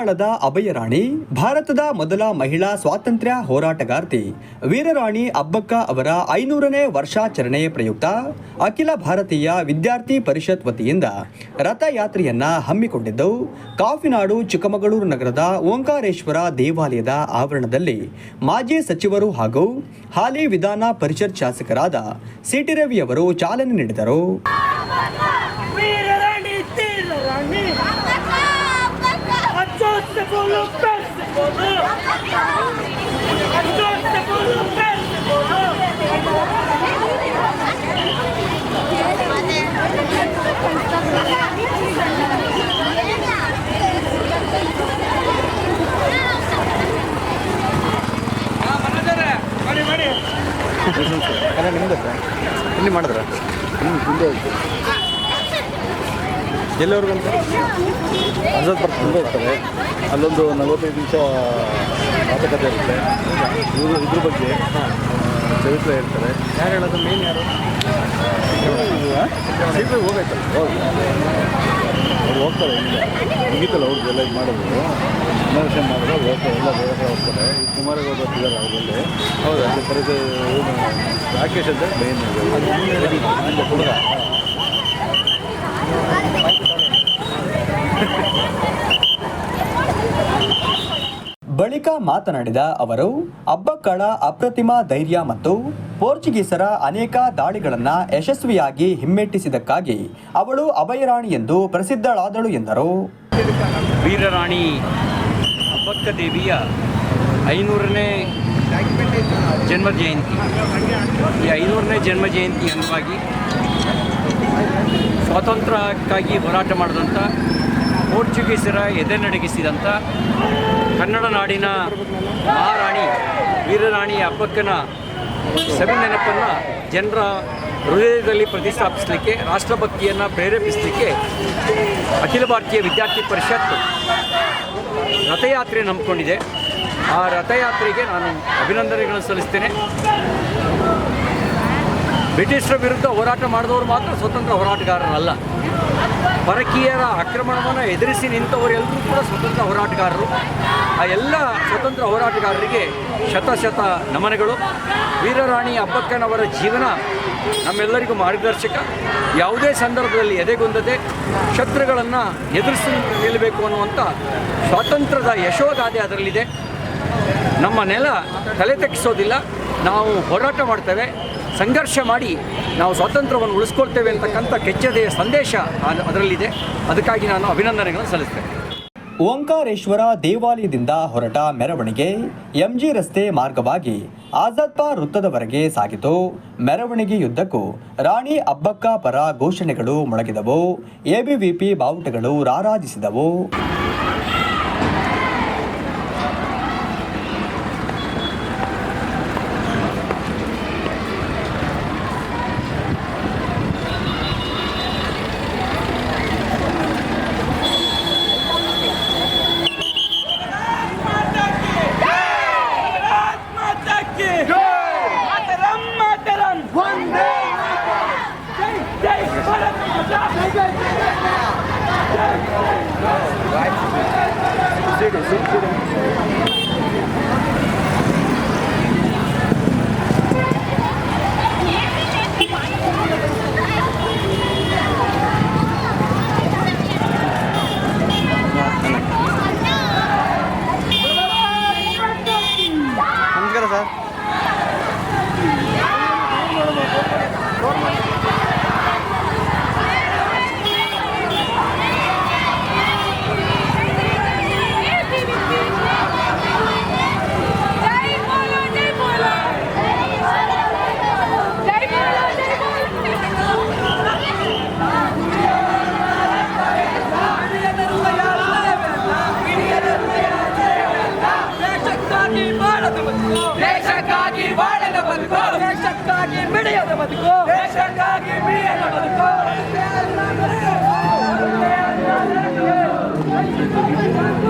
ಬಂಗಾಳದ ಅಭಯರಾಣಿ ಭಾರತದ ಮೊದಲ ಮಹಿಳಾ ಸ್ವಾತಂತ್ರ್ಯ ಹೋರಾಟಗಾರ್ತಿ, ವೀರರಾಣಿ ಅಬ್ಬಕ್ಕ ಅವರ ಐನೂರನೇ ವರ್ಷಾಚರಣೆ ಪ್ರಯುಕ್ತ ಅಖಿಲ ಭಾರತೀಯ ವಿದ್ಯಾರ್ಥಿ ಪರಿಷತ್ ವತಿಯಿಂದ ರಥಯಾತ್ರೆಯನ್ನ ಹಮ್ಮಿಕೊಂಡಿದ್ದು, ಕಾಫಿನಾಡು, ಚಿಕ್ಕಮಗಳೂರು ನಗರದ ಓಂಕಾರೇಶ್ವರ ದೇವಾಲಯದ ಆವರಣದಲ್ಲಿ ಮಾಜಿ ಸಚಿವರು ಹಾಗೂ ಹಾಲಿ ವಿಧಾನ ಪರಿಷತ್ ಶಾಸಕರಾದ ಸಿಟಿ ರವಿ ಅವರು ಚಾಲನೆ ನೀಡಿದರು. ಅಲ್ಲ ನಿಮ್ದು ಇಲ್ಲಿ ಮಾಡಿದ್ರ? ಹ್ಞೂ ಹಿಂದೆ ಎಲ್ಲವ್ರಿಗೂ ಅಂತ? ಅರ್ಜತ್ ಪಾರ್ಕ್ ತುಂಬ ಹೋಗ್ತಾರೆ ಅಲ್ಲೊಂದು ನಲವತ್ತೈದು ನಿಮಿಷ ಮಾತುಕತೆ ಇರುತ್ತೆ. ಇವರು ಇದ್ರ ಬಗ್ಗೆ ಚರಿತ್ರೆ ಹೇಳ್ತಾರೆ. ಯಾರು ಹೇಳೋದು? ಮೇನ್ ಯಾರು? ಸೀಟ್ರೆ ಹೋಗೈತಲ್ಲ ಹೌದು. ಅವ್ರು ಹೋಗ್ತಾರೆ ಮುಗೀತಲ್ಲ ಅವ್ರಿಗೆಲ್ಲ ಇದು ಮಾಡೋದು. ವಿಮರ್ಶೆ ಮಾಡಿದ್ರೆ ಅವ್ರು ಹೋಗ್ತಾರೆ. ಎಲ್ಲ ಬೇರೆ ಕಡೆ ಹೋಗ್ತಾರೆ. ಕುಮಾರಗೌಡ ಬರ್ತಿದ್ದಾರೆ ಅವರಲ್ಲಿ. ಹೌದು? ಅಲ್ಲಿ ಪರಿಚಯ ರಾಕೇಶ್ ಅಂತ ಮೇನ್ ಹುಡುಗ ಬಳಿಕ ಮಾತನಾಡಿದ ಅವರು ಅಬ್ಬಕ್ಕಳ ಅಪ್ರತಿಮ ಧೈರ್ಯ ಮತ್ತು ಪೋರ್ಚುಗೀಸರ ಅನೇಕ ದಾಳಿಗಳನ್ನು ಯಶಸ್ವಿಯಾಗಿ ಹಿಮ್ಮೆಟ್ಟಿಸಿದ್ದಕ್ಕಾಗಿ ಅವಳು ಅಭಯರಾಣಿ ಎಂದು ಪ್ರಸಿದ್ಧಳಾದಳು ಎಂದರು. ವೀರರಾಣಿ ಅಬ್ಬಕ್ಕ ದೇವಿಯ ಐನೂರನೇ ಜನ್ಮ ಜಯಂತಿ. ಈ ಐನೂರನೇ ಜನ್ಮ ಜಯಂತಿ ಅಂಗವಾಗಿ ಸ್ವಾತಂತ್ರ್ಯಕ್ಕಾಗಿ ಹೋರಾಟ ಮಾಡಿದಂಥ, ಪೋರ್ಚುಗೀಸರ ಎದೆ ನಡಗಿಸಿದಂಥ, ಕನ್ನಡ ನಾಡಿನ ಮಹಾರಾಣಿ, ವೀರರಾಣಿ ಸವಿ ನೆನಪನ್ನು ಜನರ ಹೃದಯದಲ್ಲಿ ಪ್ರತಿಷ್ಠಾಪಿಸಲಿಕ್ಕೆ, ರಾಷ್ಟ್ರಭಕ್ತಿಯನ್ನು ಪ್ರೇರೇಪಿಸಲಿಕ್ಕೆ ಅಖಿಲ ಭಾರತೀಯ ವಿದ್ಯಾರ್ಥಿ ಪರಿಷತ್ ರಥಯಾತ್ರೆ ನಂಬಿಕೊಂಡಿದೆ. ಆ ರಥಯಾತ್ರೆಗೆ ನಾನು ಅಭಿನಂದನೆಗಳನ್ನು ಸಲ್ಲಿಸ್ತೇನೆ. ಬ್ರಿಟಿಷರ ವಿರುದ್ಧ ಹೋರಾಟ ಮಾಡಿದವರು ಮಾತ್ರ ಸ್ವತಂತ್ರ ಹೋರಾಟಗಾರರಲ್ಲ. ಪರಕೀಯರ ಆಕ್ರಮಣವನ್ನು ಎದುರಿಸಿ ನಿಂತವರೆಲ್ಲರೂ ಕೂಡ ಸ್ವತಂತ್ರ ಹೋರಾಟಗಾರರು. ಆ ಎಲ್ಲ ಸ್ವತಂತ್ರ ಹೋರಾಟಗಾರರಿಗೆ ಶತಶತ ಶತ ನಮನಗಳು. ವೀರರಾಣಿ ಅಬ್ಬಕ್ಕನವರ ಜೀವನ ನಮ್ಮೆಲ್ಲರಿಗೂ ಮಾರ್ಗದರ್ಶಕ. ಯಾವುದೇ ಸಂದರ್ಭದಲ್ಲಿ ಎದೆಗುಂದದೆ ಶತ್ರುಗಳನ್ನು ಎದುರಿಸಿ ನಿಲ್ಲಬೇಕು ಅನ್ನುವಂಥ ಸ್ವಾತಂತ್ರ್ಯದ ಯಶೋಗಾದೆ ಅದರಲ್ಲಿದೆ. ನಮ್ಮ ನೆಲ ತಲೆ ತಗ್ಗಿಸೋದಿಲ್ಲ. ನಾವು ಹೋರಾಟ ಮಾಡ್ತೇವೆ. ಸಂಘರ್ಷ ಮಾಡಿ ನಾವು ಸ್ವಾತಂತ್ರ್ಯವನ್ನು ಉಳಿಸ್ಕೊಳ್ತೇವೆ ಅಂತಕ್ಕಂಥ ಕೆಚ್ಚದೆಯ ಸಂದೇಶ ಅದರಲ್ಲಿದೆ. ಅದಕ್ಕಾಗಿ ನಾನು ಅಭಿನಂದನೆಗಳನ್ನು ಸಲ್ಲಿಸ್ತೇನೆ. ಓಂಕಾರೇಶ್ವರ ದೇವಾಲಯದಿಂದ ಹೊರಟ ಮೆರವಣಿಗೆ ಎಂಜಿ ರಸ್ತೆ ಮಾರ್ಗವಾಗಿ ಆಜಾದ್ ವೃತ್ತದವರೆಗೆ ಸಾಗಿತು. ಮೆರವಣಿಗೆಯುದ್ದಕ್ಕೂ ರಾಣಿ ಅಬ್ಬಕ್ಕ ಪರ ಘೋಷಣೆಗಳು ಮೊಳಗಿದವು. ಎಬಿವಿಪಿ ಬಾವುಟಗಳು ರಾರಾಜಿಸಿದವು. Vai, πραγματικό. Deixa καγιμί πραγματικό. Deixa καγιμί πραγματικό.